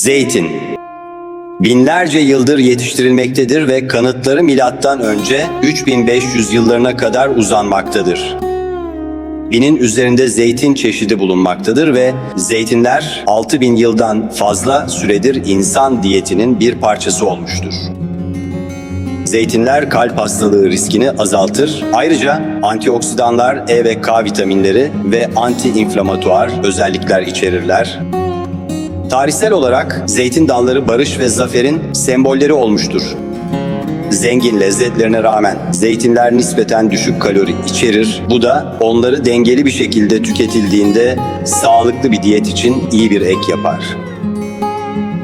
Zeytin Binlerce yıldır yetiştirilmektedir ve kanıtları milattan önce 3500 yıllarına kadar uzanmaktadır. Binin üzerinde zeytin çeşidi bulunmaktadır ve zeytinler 6000 yıldan fazla süredir insan diyetinin bir parçası olmuştur. Zeytinler kalp hastalığı riskini azaltır. Ayrıca antioksidanlar, E ve K vitaminleri ve anti-inflamatuar özellikler içerirler. Tarihsel olarak zeytin dalları barış ve zaferin sembolleri olmuştur. Zengin lezzetlerine rağmen zeytinler nispeten düşük kalori içerir. Bu da onları dengeli bir şekilde tüketildiğinde sağlıklı bir diyet için iyi bir ek yapar.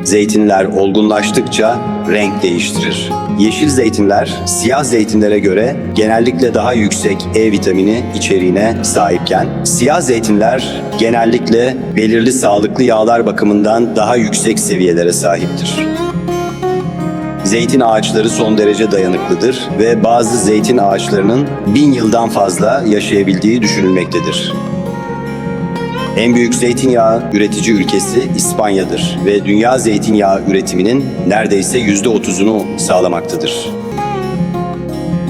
Zeytinler olgunlaştıkça renk değiştirir. Yeşil zeytinler siyah zeytinlere göre genellikle daha yüksek E vitamini içeriğine sahipken siyah zeytinler genellikle belirli sağlıklı yağlar bakımından daha yüksek seviyelere sahiptir. Zeytin ağaçları son derece dayanıklıdır ve bazı zeytin ağaçlarının bin yıldan fazla yaşayabildiği düşünülmektedir. En büyük zeytinyağı üretici ülkesi İspanya'dır ve dünya zeytinyağı üretiminin neredeyse %30'unu sağlamaktadır.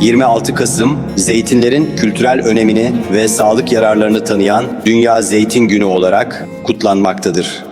26 Kasım, zeytinlerin kültürel önemini ve sağlık yararlarını tanıyan Dünya Zeytin Günü olarak kutlanmaktadır.